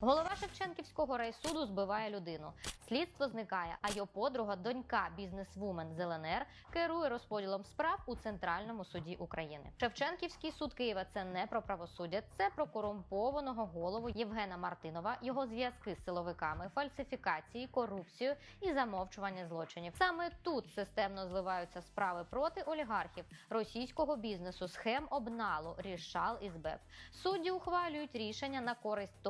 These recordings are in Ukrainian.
Голова Шевченківського райсуду збиває людину. Слідство зникає, а його подруга, донька бізнесвумен з ЛНР, керує розподілом справ у Центральному суді України. Шевченківський суд Києва це не про правосуддя, це про корумпованого голову Євгена Мартинова, його зв'язки з силовиками, фальсифікації, корупцію і замовчування злочинів. Саме тут системно зливаються справи проти олігархів, російського бізнесу, схем обналу, рішал і СБЕП. Судді ухвалюють рішення на користь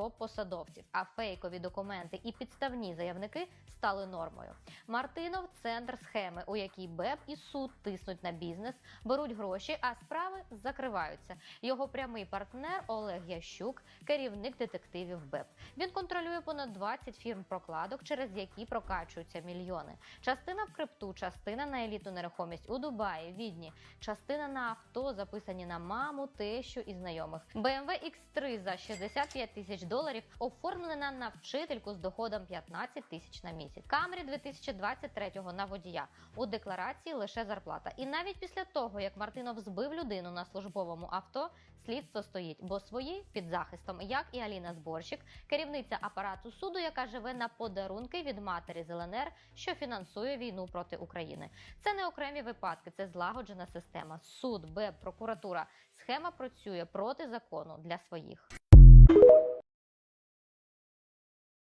топ-посадовців, а фейкові документи і підставні заявники стали нормою. Мартинов центр схеми, у якій БЕП і суд тиснуть на бізнес, беруть гроші, а справи закриваються. Його прямий партнер Олег Ящук, керівник детективів БЕП. Він контролює понад 20 фірм прокладок, через які прокачуються мільйони. Частина в крипту, частина на елітну нерухомість у Дубаї, Відні, частина на авто, записані на маму, тещу і знайомих. BMW X3 за 65 тисяч доларів оформлена на вчительку з доходом 15 тисяч на місяць. Камрі 2023-го на водія у декларації лише зарплата. І навіть після того, як Мартинов збив людину на службовому авто, слідство стоїть, бо свої під захистом, як і Аліна Зборщик, керівниця апарату суду, яка живе на подарунки від матері з ЛНР, що фінансує війну проти України. Це не окремі випадки, це злагоджена система. Суд, БЕП, прокуратура. Схема працює проти закону для своїх.